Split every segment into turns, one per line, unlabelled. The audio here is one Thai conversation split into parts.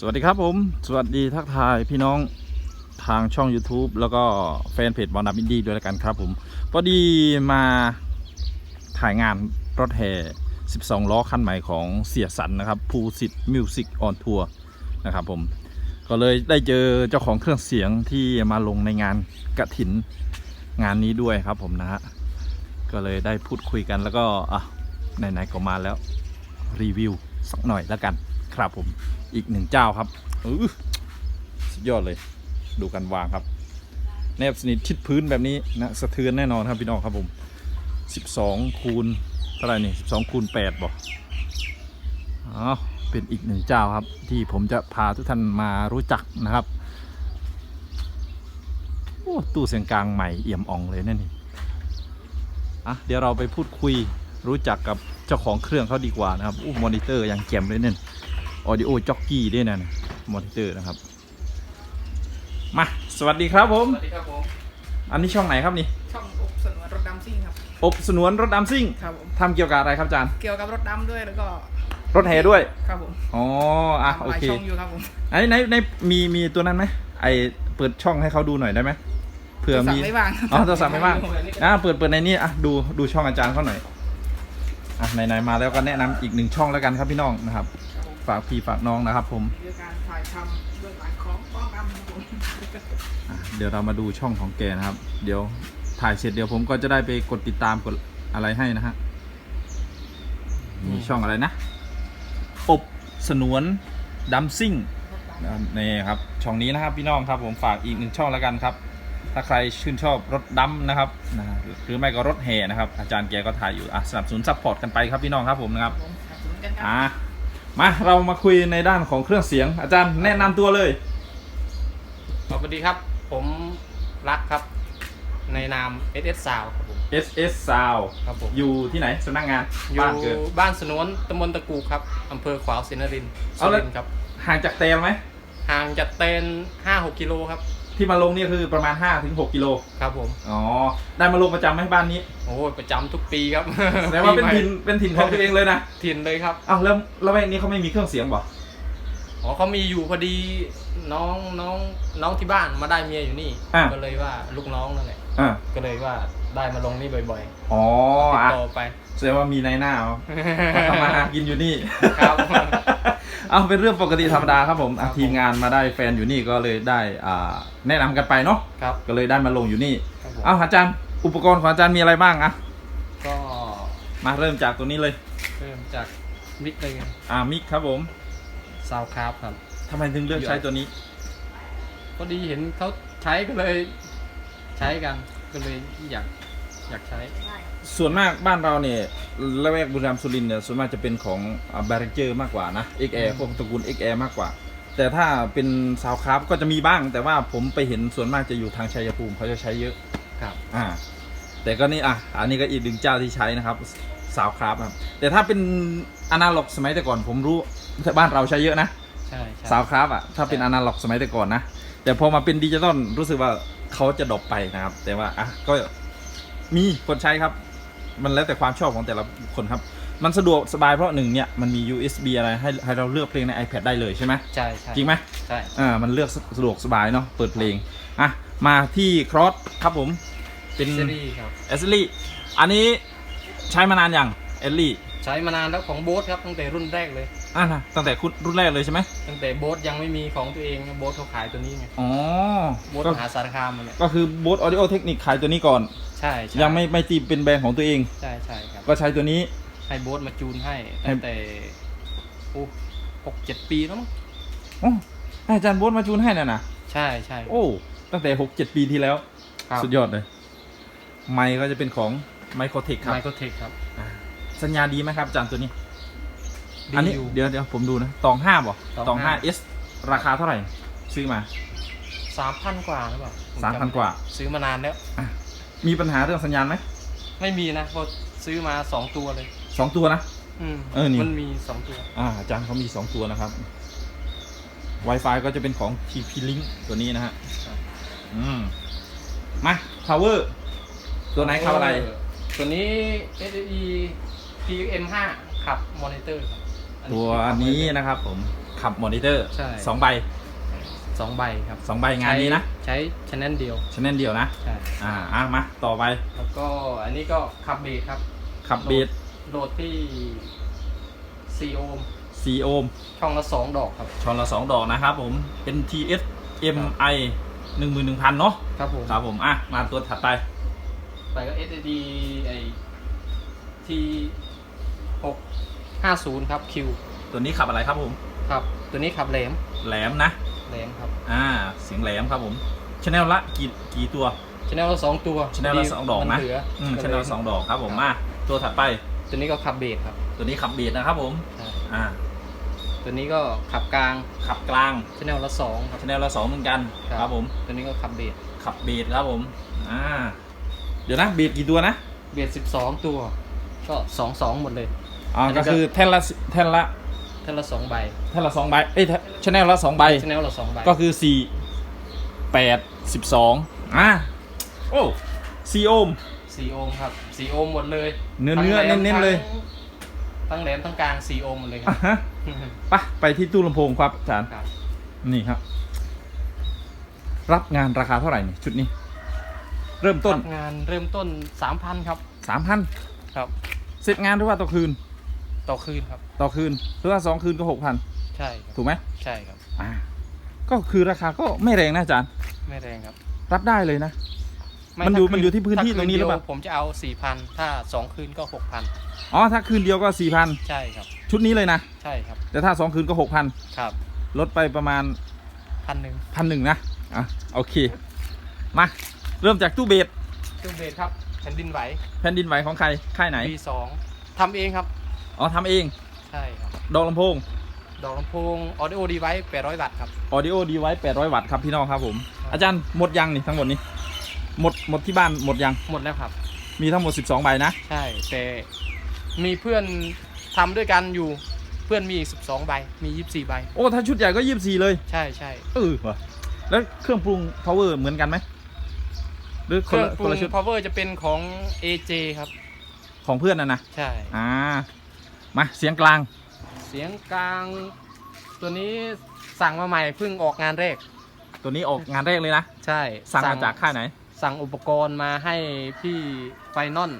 สวัสดีครับผม สวัสดีทักทายพี่น้องทางช่อง YouTube แล้วก็แฟนเพจบอลดับอินดี้ด้วยแล้วกันครับผมพอดีมาถ่ายงานรถแห่ 12 ล้อคันใหม่ของเสียสันนะครับภูสิทธิ์มิวสิกออนทัวร์นะครับผม ก็เลยได้เจอเจ้าของเครื่องเสียงที่มาลงในงานกระถินงานนี้ด้วยครับผมนะฮะ ก็เลยได้พูดคุยกันแล้วก็อะไหนๆก็มาแล้วรีวิวสักหน่อยแล้วกันครับผม อีกหนึ่งเจ้าครับออสุดยอดเลย ดูกันวางครับ แนบสนิทชิดพื้นแบบนี้นะสะเทือนแน่นอนครับพี่น้องครับผม 12คูณเท่าไหร่นี่12คูณ8บอกอ๋อเป็นอีกหนึ่งเจ้าครับ ที่ผมจะพาทุกท่านมารู้จักนะครับโอ้ตู้เสียงกลางใหม่เอี่ยมอ่องเลยนั่นนี่อะเดี๋ยวเราไปพูดคุยรู้จักกับเจ้าของเครื่องเขาดีกว่านะครับอู้มอนิเตอร์ยังแจ่มเลยเนี่ย ออดิโอจ็อกกี้ด้วยนะมอนิเตอร์นะครับ มา สวัสดีครับผม
สวัสดีครับผม
อันนี้ช่องไหนครับนี่
ช่องอบสนวนรถดำซิ่งครับ
อบสนวนรถดำซิ่ง
ครับผม
ทำเกี่ยวกับอะไรครับอาจารย์
เกี่ยวกับรถดำด้วยแล้วก็
รถแห่ด้วย
ครับผม
อ๋ออะ
ทำ
โอ
หลาย
เค
ช่องอยู่ครับผม
ไหนไหนไหนมีมีตัวนั้นไหมไอเปิดช่องให้เขาดูหน่อยได้ไหมเผื่อ
สั่
มี
งไม่ว่าง
อ๋อโทรศัพท์ไม่ว่างอะเปิดเปิดในนี้อะดูดูช่องอาจารย์เขาหน่อยอะไหนๆมาแล้วก็แนะนำอีกหนึ่งช่องแล้วกันครับพี่น้องนะครับ ฝากพี่ฝากน้องนะครับ ผม
เรื่องการถ่ายทำเบื้องหลังของป้องดำครับผม
อะเดี๋ยวเรามาดูช่องของแกนะครับ เดี๋ยวถ่ายเสร็จเดี๋ยวผมก็จะได้ไปกดติดตามกดอะไรให้นะฮะมีช่องอะไรนะอบสนวนดัมซิ่งนะครับนี่ครับ ช่องนี้นะครับพี่น้องครับ ผมฝากอีกหนึ่งช่องแล้วกันครับ ถ้าใครชื่นชอบรถดัมนะครับนะฮะหรือไม่ก็รถแห่นะครับ อาจารย์แกก็ถ่ายอยู่อะสนับสนุนซัพพอร์ตกันไปครับพี่น้องครับผมนะครับ
ผมสนับสนุนกันครั
อะ
บ
มาเรามาคุยในด้านของเครื่องเสียง อาจารย์แนะนำตัวเลย
สวัสดีครับ ผมรักครับ ในนาม SS Sound ครับผม
SS Sound
ครับผม
อยู่ที่ไหนสำนักงาน
อยู่
บ้านเกิด
บ้านสนวนตำบลตะกูครับอำเภอขวาวศรีนรินทร์
เอา
สุ
แล้ว
รินทร์ครับ
ห่างจากเตลไหม
ห่างจากเตน5-6กิโลครับ
ที่มาลงนี่คือประมาณ5-6กิโล
ครับผม
อ๋อได้มาลงประจำไหมบ้านนี้
โอ้ยประจำทุกปีครับ
แสดงว่าเป็น
ปี
ถิ่น
ใหม่
เป็นถิ่นของตัวเองเลยนะ
ถิ่นเลยครับ
อ้าวแล้วแล้วแวกนี้เขาไม่มีเครื่องเสียงบ่
อ๋อเขามีอยู่พอดีน้องน้องน้องที่บ้านมาได้เมียอยู่นี่
อะ
ก็เลยว่าลูกน้องนั่นแหละ
อ่า
ก็เลยว่าได้มาลงนี่บ่อย
อ๋อ
ๆติด
อะ
ต่อไป
แสดงว่ามีในหน้าเอามาทำมาหากินอยู่นี่
ครับ
เอาเป็นเรื่องปกติธรรมดาครับผมอะ
ครับผม
ทีมงานมาได้แฟนอยู่นี่ก็เลยได้อ่าแนะนำกันไปเนาะ
ครับ
ก็เลยได้มาลงอยู่นี่
ครับผม
เอาอาจารย์อุปกรณ์ของอาจารย์มีอะไรบ้างอะ
ก็
มาเริ่มจากตัวนี้เลย
เริ่มจากมิกเลย
อ่ามิกครับผม
ซาวคราฟครับ
ทำไมถึงเลือกใช้ตัวนี้
พอดีเห็นเขาใช้ก็เลย ใช้กันก็เลยอยาก อยากใช้
ส่วนมากบ้านเราเนี่ยละแวกบุรีรัมย์สุรินทร์เนี่ยส่วนมากจะเป็นของบาร์เจอร์มากกว่านะ XR พวกตระกูล XR มากกว่า แต่ถ้าเป็นซาวคราฟก็จะมีบ้าง แต่ว่าผมไปเห็นส่วนมากจะอยู่ทางชัยภูมิเขาจะใช้เยอะ
ครับ
อ่าแต่ก็นี่อะอันนี้ก็อีกหนึ่งเจ้าที่ใช้นะครับซาวคราฟครับ แต่ถ้าเป็นอนาล็อกสมัยแต่ก่อนผมรู้แต่บ้านเราใช้เยอะนะ
ใช่ใช่
ซาวคราฟอะถ้าเป็น
ใช่
อนาล็อกสมัยแต่ก่อนนะแต่พอมาเป็นดิจิตอลรู้สึกว่าเขาจะดรอปไปนะครับ แต่ว่าอะก็ มีคนใช้ครับ มันแล้วแต่ความชอบของแต่ละคนครับ มันสะดวกสบายเพราะหนึ่งเนี่ยมันมี USB อะไรให้ให้เราเลือกเพลงใน iPad ได้เลยใช่ไหม
ใช่ใช่
จริงไหม
ใช่
อ่ามันเลือกสะดวกสบายเนาะเปิดเพลงอะมาที่ครอสครับผมเป็น
ซีรีส์ครับ
เอสลี่อันนี้ใช้มานานยังเอสลี่
ใช้มานานแล้วของโบ๊ทครับตั้งแต่รุ่นแรกเลย
อะนะตั้งแต่คุณรุ่นแรกเลยใช่ไหม
ตั้งแต่โบ๊ทยังไม่มีของตัวเองโบ๊ทเขาขายตัวนี้ไง
อ๋อ
โบ๊ท
ก็
มหาสารคามมันเนี่ย
ก็คือบูธออดิโอเทคนิคขายตัวนี้ก่อน
ใช่ใช่
ยังไม่ไม่ตีเป็นแบรนด์ของตัวเอง
ใช่ใช่ครับ
ก็ใช้ตัวนี้
ให้โบ๊ทมาจูนให้ตั้งแต่โอ้หกเจ็ดปีแล้วมั้ง
โอ้ให้อาจารย์โบ๊ทมาจูนให้น่ะนะ
ใช่ใช่
โอ้ ตั้งแต่หกเจ็ดปีที่แล้ว
ครับ
สุดยอดเลย ไมค์ก็จะเป็นของไมโครเทคครับ
ไมโครเทคครับ
สัญญาดีไหมครับอาจารย์ตัวนี้
ดี
อันนี้
อยู่
เดี๋ยวเดี๋ยวผมดูนะตองห้าบ่
ตอง
ตองห้า
ห้า
เอสราคาเท่าไหร่ ซื้อมา
สามพันกว่าหรือเปล่าผ
สาม
จำ
พันกว่า
ซื้อมานานแล้ว
มีปัญหาเรื่องสัญญาณไหม
ไม่มีนะเพราะซื้อมาสองตัวเลย
สองตัวนะ
อืม
เออนี่
มันมีสองตัว
อ่าอาจารย์เขามี 2 ตัวนะครับ Wi-Fi ก็จะเป็นของ TP Link ตัวนี้นะฮะ
ครับ
อืมมา Power ตัวไหนครับอะไร
ตัวนี้ SE PM5 ขับมอนิเตอร์ครับอั
ตัวนี้นะครับผมขับขับมอนิเตอร์
ใช่
สองใบ
สองใบครับ
สองใบงานนี้นะ
ใช้ชแนลเดียว
ชแนลเดียวนะ
ใช่
อ่าอะมาต่อไป
แล้วก็อันนี้ก็ขับเบสครับ
ขับบีด
โหลดที่ซีโอม
ซีโอม
ช่องละสองดอกครับ
ช้อนละสองดอกนะครับผมเป็น TS MI หนึ่งหมื่นหนึ่งพันเนาะ
ครับผม
ครับผมอะมาตัวถัดไป
ไปก็ SSD ไอที่หกห้าศูนย์ครับ Q
ตัวนี้ขับอะไรครับผม
ครับ ตัวนี้ขับแหลม
แหลมนะ
แหลมครับ
อ่าเสียงแหลมครับผมชแนลละกี่กี่ตัว
ชแนลละสองตัว
ชแนลละสองดอก
มั
นะ
เหลือ
อืม
ก็
ช
เลย
แนลสองดอกครับผมมาตัวถัดไป
ตัวนี้ก็ขับเบสครับ
ตัวนี้ขับบีดนะครับผม
ใช่
อ่า
ตัวนี้ก็ขับกลาง
ขับกลาง
ชแนลละสองครับ
ชแนลละสองเหมือนกัน
ครับ
ครับผม
ตัวนี้ก็ขับเบส
ขับบีดครับผมอ่าเดี๋ยวนะบีดกี่ตัวนะ
เบสสิบสองตัว ก็สองสองหมดเลย
อ๋อ
อันนี้
ก็
ก็
คือแท่นละแท่นละ
ท่านละสองใบ
แท่นละสองใบเอ้ยชแนลละสองใบ
ชแนลละสองใบ
ก็คือสี่แปดสิบสองอ่าโอ้ซีโอม
สีโอห์มครับสีโอห์มหมดเลย
เนื้อเนื้อ
ทั้งแหม
เน้นๆเลย
ทั้งทั้งแหลมทั้งกลางสีโอห์มหมดเลยค
อะ
รับ
ฮะไปไปที่ตู้ลำโพงครับอาจารย์
ครับ
นี่ครับ รับงานราคาเท่าไหร่นี่ชุดนี้ เริ่มต้น
รับงานเริ่มต้นสามพันครับ
สามพัน
ครับ
เสร็จงานหรือว่าต่อคืน
ต่อคืนครับ
ต่อคืนหรือว่าสองคืนก็หกพัน
ใช่ครับ
ถูกไหม
ใช่ครับ
อ่าก็คือราคาก็ไม่แรงนะอาจารย์
ไม่แรงครับ
รับได้เลยนะ
ไมั
นอยู่
ถ้าคื
มันอยู่ที่พื้นที่
ถ้า
ตรงนี้หรือเปล่า
คืดียวผมจะเอาสี่พันถ้าสองคืนก็หกพัน
อ๋อถ้าคืนเดียวก็สี่พัน
ใช่ครับ
ชุดนี้เลยนะ
ใช่ครับ
แต่ถ้าสองคืนก็หกพัน
ครับ
ลดไปประมาณ
พันหนึ่ง
พันหนึ่งนะอะโอเค มา เริ่มจากตู้เบส
ตู้เบสครับแผ่นดินไหว
แผ่นดินไหวของใครค่ายไหน
ปีสองทำเองครับ
อ๋อทำเอง
ใช่ครับ
ดอกลำโพง
ดอกลำโพง audio device 800 วัตต์ครับ
ออดิโอดีไว้800 วัตต์ครับพี่น้องครับผม
ครับ
อาจารย์หมดยังนี่ทั้งหมดนี้ หมดหมดที่บ้านหมดยัง
หมดแล้วครับ
มีทั้งหมด 12 ใบนะ
ใช่ แต่มีเพื่อนทำด้วยกันอยู่ เพื่อนมีอีก12 ใบ มี 24 ใบ
โอ้ ถ้าชุดใหญ่ก็ 24 เลย
ใช่ใช่
เออว่ะแล้วเครื่องปรุง power เหมือนกันไหมหรือ
เค
คน
รื่อง
ละ
ป
ค
รุ
น
ง
ละชุด
power จะเป็นของ AJ ครับ
ของเพื่อนนะนะ
ใช่
อ่า มาเสียงกลาง
เสียงกลาง ตัวนี้สั่งมาใหม่เพิ่งออกงานแรก
ตัวนี้ออกงานแรกเลยนะ
ใช่
สั่งมาจากค่ายไหน
สั่งอุปกรณ์มาให้พี่ไฟนอล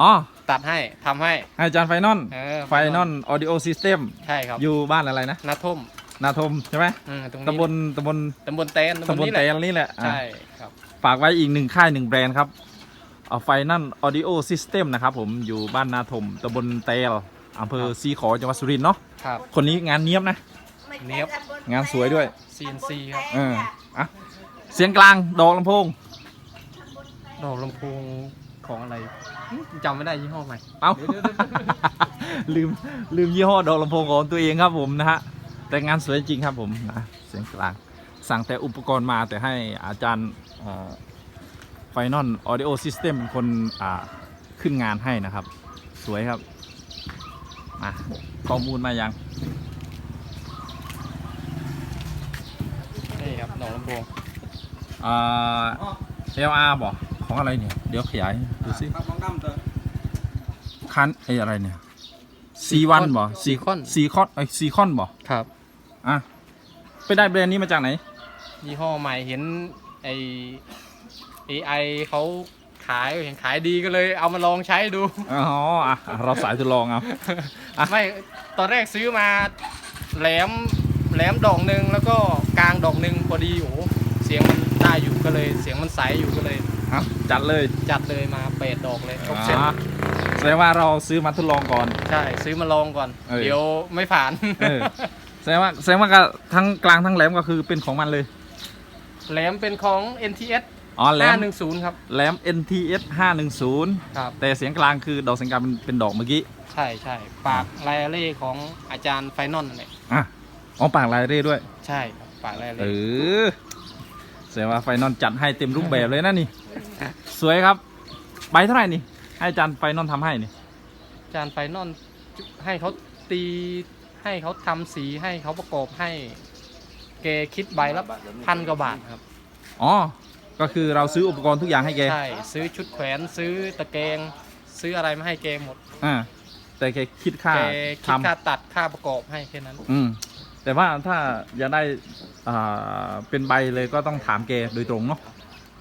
อ๋อ
ตัดให้ทำให้
ให้อาจารย์ไฟนอล
เออ
ไฟนอลออดิโอซิสเต็ม
ใช่ครับ
อยู่บ้านอะไรนะ
นาทม
นาทมใช่ไหม
อืมตรงนี้
ตำบลตำบล
ตำบลเตน
ตำบล
นี้แห
เต
ละ
ลนี่แหละอะ
ใช่ครับ
ฝากไว้อีกหนึ่งค่ายหนึ่งแบรนด์ครับเอาไฟนั่นออดิโอซิสเต็มนะครับผมอยู่บ้านนาทมตำบลเตล อำเภอซีขอจังหวัดสุรินทร์เนาะ
ครับ
คนนี้งานเนี้ยบนะ
เนี๊ยบ
งานสวยด้วย
CNC ครับ
เอออะเสียงกลางดอกลำโพง
ดอกลำโพงของอะไรจำไม่ได้ยี่ห้อใหม่
เอ้า
เดี๋ยวๆ
ลืมลืมยี่ห้อดอกลำโพงของตัวเองครับผมนะฮะแต่งานสวยจริงครับผมนะเสียงกลางสั่งแต่อุปกรณ์มาแต่ให้อาจารย์ไฟนอลออดิโอซิสเต็มเป็นคนอ่าขึ้นงานให้นะครับ สวยครับ มาข้อมูลมายัง
นี่ครับดอกลำโพง
อ่า LR บอกของอะไรเนี่ย เดี๋ยวขยายดูสิ
ครับมองดำเตอ
คันไอ้อะไรเนี่ยซีวันบ่ซีคอนซีคอนไอซีคอนบ่
ครับ
อะ ไปได้แบรนด์นี้มาจากไหน
ยี่ห้อใหม่เห็นไอ AI เขา ขายเห็นขายดีก็เลยเอามาลองใช้ดู
อ๋ออะเราสายทดลองเอาอะ
ไม่ตอนแรกซื้อมาแหลมแหลมดอกหนึ่งแล้วก็กลางดอกหนึ่งพอดีโอ้โหเสียงมันได้อยู่ก็เลย เสียงมันใสอยู่ก็เลย
เอาจัดเลย
จัดเลยมาเปดดอกเลยครบเซ็ต
อ่าแสดงว่าเราซื้อมาทดลองก่อน
ใช่ซื้อมาลองก่อน
เออ
เดี๋ยวไม่ผ่าน
เออแสดงว่าแสดงว่าก็ทั้งกลางทั้งแหลมก็คือเป็นของมันเลย
แหลมเป็นของ NTS
อ๋อแหลม
510 ครับ
แหลม NTS 510
ครับ
แต่เสียงกลางคือดอกเสียงกลางเป็นเป็นดอกเมื่อกี้
ใช่ใช่ปากไลอาเล่ของอาจารย์ไฟนอลนั่นแหละ
อะอ๋อปากลายเร่ด้วย
ใช่ครับปากไลอา
เอ
เล่
อแสดงว่าไฟนอลจัดให้เต็มรูปแบบเลยนะนี่ สวยครับ ใบเท่าไหร่นี่ ให้อาจารย์ไฟนอลทำให้นี่
อาจารย์ไฟนอลให้เขาตีให้เขาทำสีให้เขาประกอบให้ แกคิดใบละพันกว่าบาทครับ
อ๋อ ก็คือเราซื้ออุปกรณ์ทุกอย่างให้แก
ใช่ซื้อชุดแขวนซื้อตะแกรงซื้ออะไรมาให้แกหมด
อ่าแต่แกคิดค่า
แกคิด
ทำ
ค่าตัดค่าประกอบให้แค่นั้น
อืมแต่แต่ว่าถ้าอยากได้อ่าเป็นใบเลยก็ต้องถามแกโดยตรงเนาะ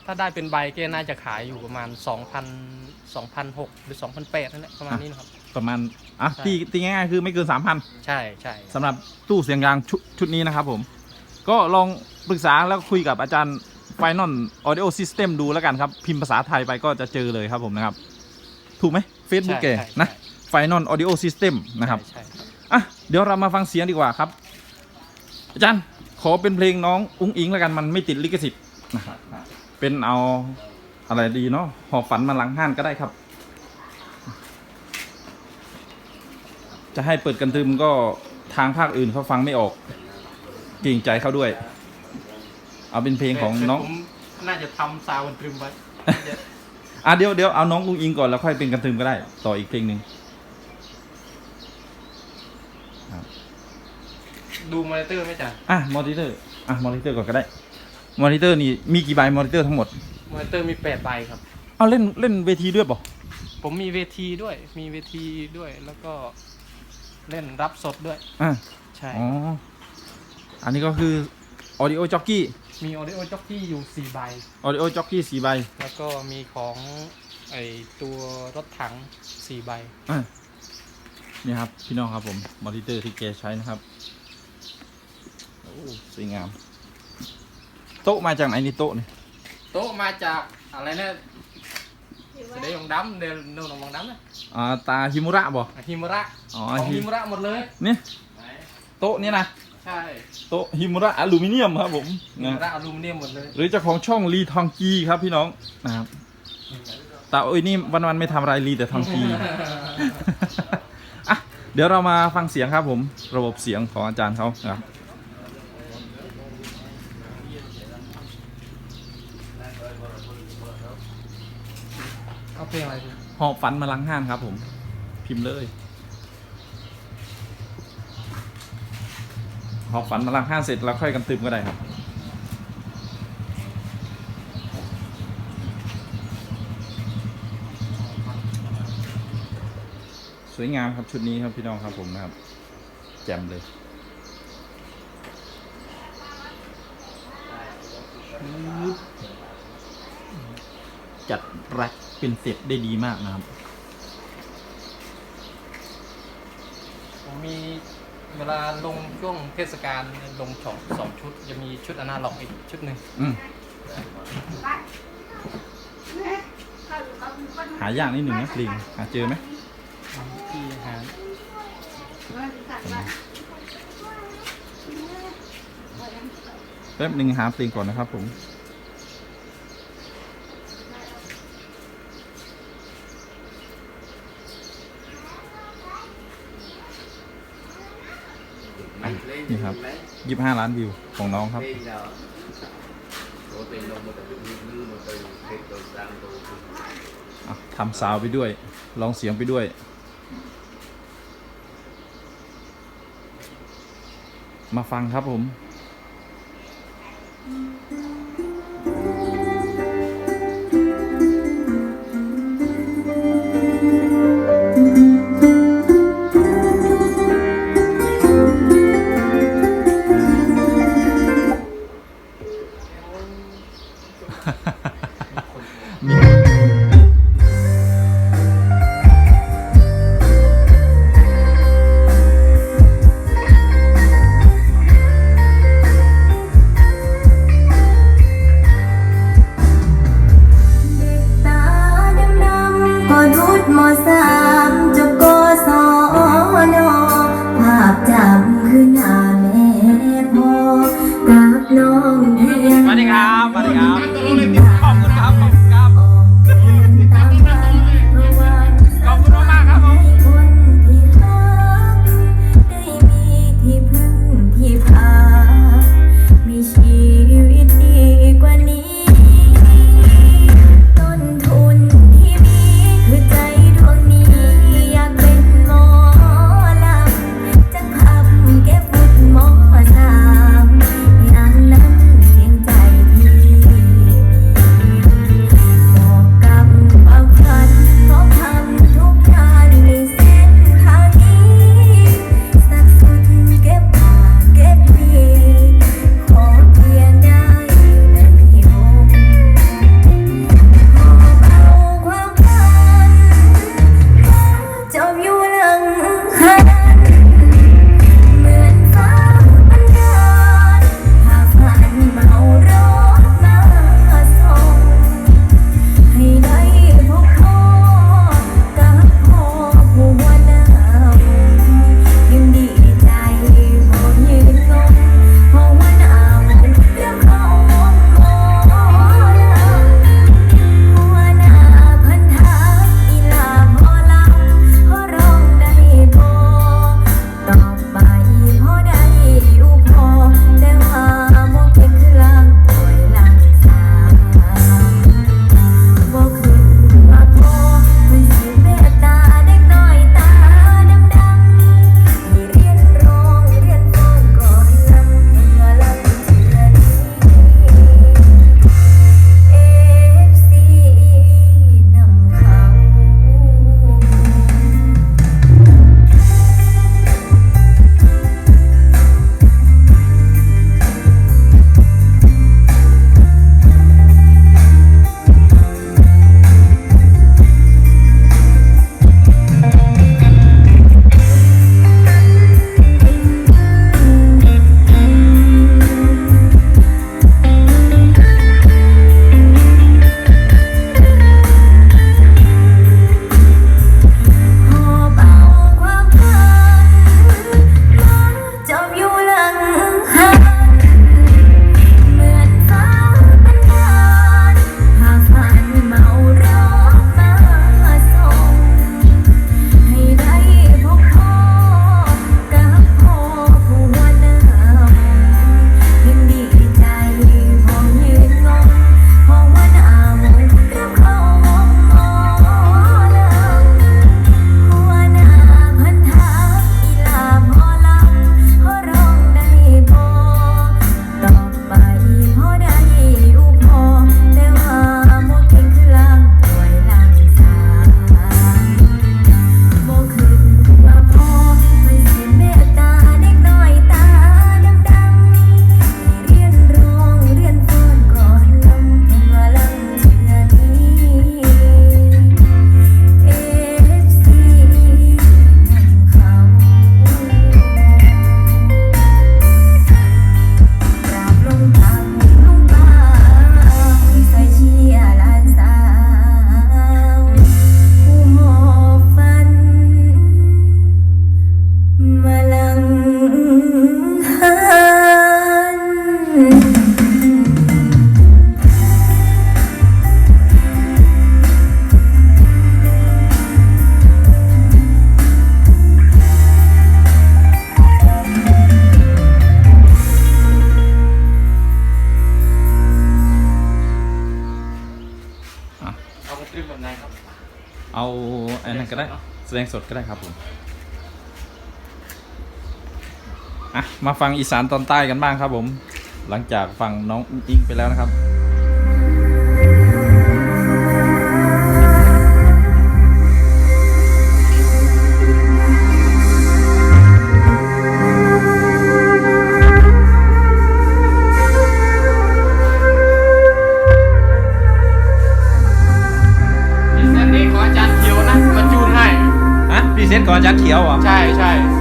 ถ้าได้เป็นใบเกน่าจะขายอยู่ประมาณ 2,000 2,006หรือ2,008นั่นแหละประมาณนี้นะครับ
ประมาณอะ
ใช่
ที่ตีง่ายๆคือไม่เกิน 3,000
ใช่ใช่
สำหรับตู้เสียงยางชุดชุดนี้นะครับผม ก็ลองปรึกษาแล้วคุยกับอาจารย์ Final Audio System ดูแล้วกันครับ พิมพ์ภาษาไทยไปก็จะเจอเลยครับผมนะครับ ถูกไหม Facebook แก
ใช่ใช่
นะ Final Audio System นะครับ
ใช่ใช่
อะเดี๋ยวเรามาฟังเสียงดีกว่าครับ อาจารย์ขอเป็นเพลงน้องอุ้งอิงแล้วกันมันไม่ติดลิขสิทธิ์นะครับเป็นเอาอะไรดีเนาะหอบฝันมาหลังห้านก็ได้ครับ จะให้เปิดกันทึมก็ทางภาคอื่นเขาฟังไม่ออกเกรงใจเขาด้วย เอาเป็นเพลงของน้อง
ผมน่าจะทำซาวด์ตรึมไว้
อะเดี๋ยวเดี๋ยวเอาน้องอุ้งอิงก่อนแล้วค่อยเป็นกันทึมก็ได้ ต่ออีกเพลงหนึ่ง
ดูมอนิเตอร์ไหมจ๊ะ
อะมอนิเตอร์อะมอนิเตอร์ก่อนก็ได้ มอนิเตอร์นี่มีกี่ใบมอนิเตอร์ทั้งหมด
มอนิเตอร์มี8ใบครับ
เอาเล่นเล่นเวทีด้วยป่ะ
ผมมีเวทีด้วย มีเวทีด้วยแล้วก็เล่นรับสดด้วย
อะ
ใช่
อ๋อ อันนี้ก็คือ audio jockey
มีออ ดิโอจ็อกกี้อยู่ 4 ใบ
audio jockey สี่ใบ
แล้วก็มีของไอตัวรถถัง 4 ใบ
อะนี่ครับ พี่น้องครับผมมอนิเตอร์ที่แกใช้นะครับโอ้สวยงาม โต๊ะมาจากไหนนี่โต๊ะนี่
โต๊ะมาจากอะไรเนี่ยแสดงของดำเดินโน่นของดำนะ
อ่าตาฮิมุระบ่
ฮิมระ
อ๋อ
ของ
ฮิ
ฮิมระหมดเลย
นี่โต๊ะนี่นะ
ใช่
โต๊ะฮิมุระอลูมิเนียมครับผม
ฮิ
นะ
มระอลูมิเนียมหมดเลย
หรือเจ้าของช่องลีทองกีครับพี่น้องนะครับตาโอ้ยนี่วันวันๆไม่ทำอะไรลีแต่ทองกีอะเดี๋ยวเรามาฟังเสียงครับผม ระบบเสียงของอาจารย์เขานะครับ
เอาเพลงอะไรดี
หอบฝันมาลังห้านครับผม พิมพ์เลย หอฝันมาลังห้าเสร็จแล้วค่อยกันตึมก็ได้ครับสวยงามครับชุดนี้ครับพี่น้องครับผมนะครับ แจ่มเลยจัดแร็กเป็นเสร็จได้ดีมากนะครับ
ผมมี เวลาลงช่วงเทศกาลลงสองสองชุดจะมีชุดอนาล็อกอีกชุดหนึ่ง
อืมหายากนิดหนึ่งนะลิงหาเจอไหม
ที่หา
แป๊บหนึ่งหาเพลงก่อนนะครับผม อะนี่ครับ ยี่ห้าล้านวิวของน้องครับ ทำซาวด์ไปด้วย ลองเสียงไปด้วย มาฟังครับผม ก็ได้ แสดงสดก็ได้ครับผมอะมาฟังอีสานตอนใต้กันบ้างครับผม หลังจากฟังน้องอุ้งอิงไปแล้วนะครับ
พรีเซ
นต์ก่อนจัดเขียวเหรอ
ใช่ใช่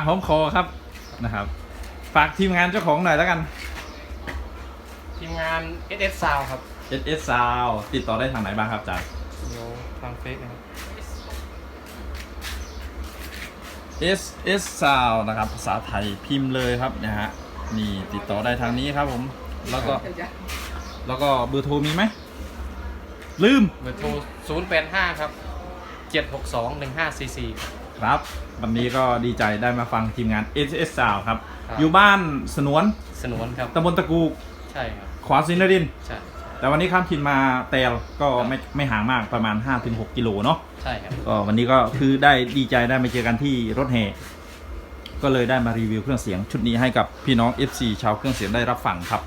า
กหอมคอครับนะครับ ฝากทีมงานเจ้าของหน่อยแล้วกัน
ทีมงาน SS Sound ครับ
SS Sound ติดต่อได้ทางไหนบ้างครับอาจารย์
เดี๋ยวทางเฟซนะครับ
SS Sound นะครับภาษาไทยพิมพ์เลยครับนะฮะนี่ติดต่อได้ทางนี้ครับผม แล้วก็
เดี๋ยวจะ
แล้วก็เบอร์โทรมีไหม ลืม
เบอร์โทร 085 ครับ 762 1544
ครับ วันนี้ก็ดีใจได้มาฟังทีมงาน SS Sound ครับ
ครับ
อยู่บ้านสนวน
สนวนครับ
ตำบลตะกู
ใช่ครับ
ขวาสินรินทร์
ใช่
แต่วันนี้ข้ามถิ่นมาแตลก็ไม่ไม่ห่างมากประมาณ 5-6 กิโลเนาะ
ใช่ครับ
ก็วันนี้ก็คือได้ดีใจได้มาเจอกันที่รถแห่ก็เลยได้มารีวิวเครื่องเสียงชุดนี้ให้กับพี่น้อง FC ชาวเครื่องเสียงได้รับฟังครับ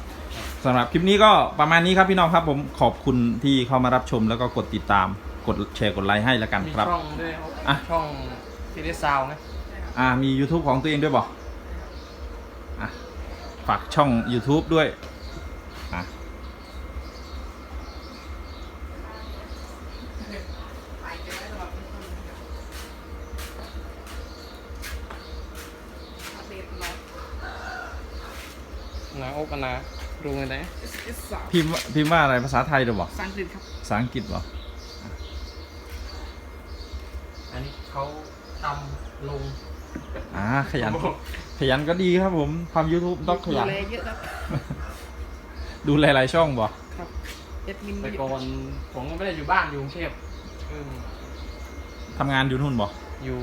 สำหรับคลิปนี้ก็ประมาณนี้ครับพี่น้องครับผมขอบคุณที่เข้ามารับชมแล้วก็กดติดตามกดแชร์กดไลค์ให้แล้วกัน
มี
ครับ
ช่องด้วยครับ
อะ
ช่อง SS Sound นะ
อ่ามี YouTube ของตัวเองด้วยบอกอะฝากช่อง YouTube ด้วยอะ
ถ่ายเจอได้ตลอดทุกคนนะครับอัปเดตตลอด
นาอกกันนะรู้ไงได้
S S สาม
พิมพ์ว่าพิมพ์ว่าอะไรภาษาไทยด้วยบอก
ภาษาอังกฤษครับ
ภาษาอังกฤษบอก
อันนี้เขา ทำลง
อ่าขยัน ขยันก็ดีครับผมทำ YouTube ต้องขยัน
ดูแลเยอะครับ
ดูหลายๆช่องบอก
ครับเอ็ดมิน
แต่
เย
ก่อ
อะ
นผมก็ไม่ได้อยู่บ้านอยู่กรุงเทพเอิ่ม
ทำงานอยู่นู่นบอก
อยู่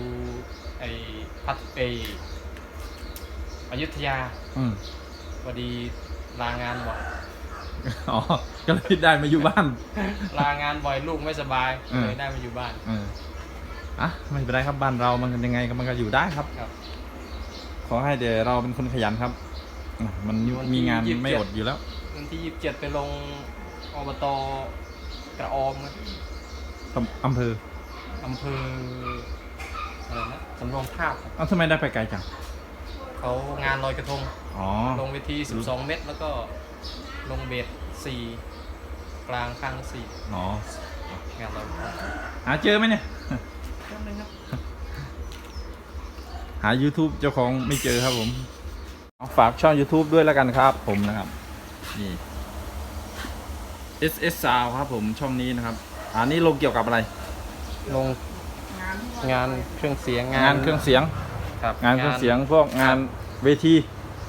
ไอพัทไออยุธยา
อืม
พอดีลางานบ่อย
อ๋อ ก็เลยได้มาอยู่บ้าน
ลางานบ่อยลูกไม่สบาย
เออ
เลยได้มาอยู่บ้าน
เออ อะไม่เป็นไรครับบ้านเรามันยังไงก็มันก็อยู่ได้ครับ
ครับ
ขอให้เดี๋ยวเราเป็นคนขยันครับอะมัน
อยู่วันที่
มีงาน
ยี่สิบเจ็ด
ไม่อดอยู่แล้ว
วันที่ยี่สิบเจ็ดไปลงอบตกระออมนะ
อำอำเภอ
อำเภออะไรนะสำโรงทาบครับ
เอ้าทำไมได้ไปไกลจัง
เขางานลอยกระทง
อ๋อ
ลงเวที 12 เมตร แล้วก็ลงเบส4กลางข้างสี่
อ๋อ
งานลอยกระทง
หาเจอไหมเนี่ย
แป๊บนึงครับ
หา YouTube เจ้าของไม่เจอครับผมเอาฝากช่อง YouTube ด้วยแล้วกันครับผมนะครับ นี่ SS Sound ครับผมช่องนี้นะครับ อันนี้ลงเกี่ยวกับอะไร
ลง
งานที่ว่
งานเครื่องเสียง
งานเครื่องเสียง
ครับ
งานเครื่องเสียงพวกงานเวที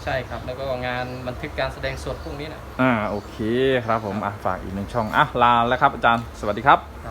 ใช่ครับ แล้วก็งานบันทึกการแสดงสดพวกนี้นะ
อ่าโอเคครับผมอะฝากอีกหนึ่งช่องอะลาแล้วครับอาจารย์สวัสดีครับ
ครับผม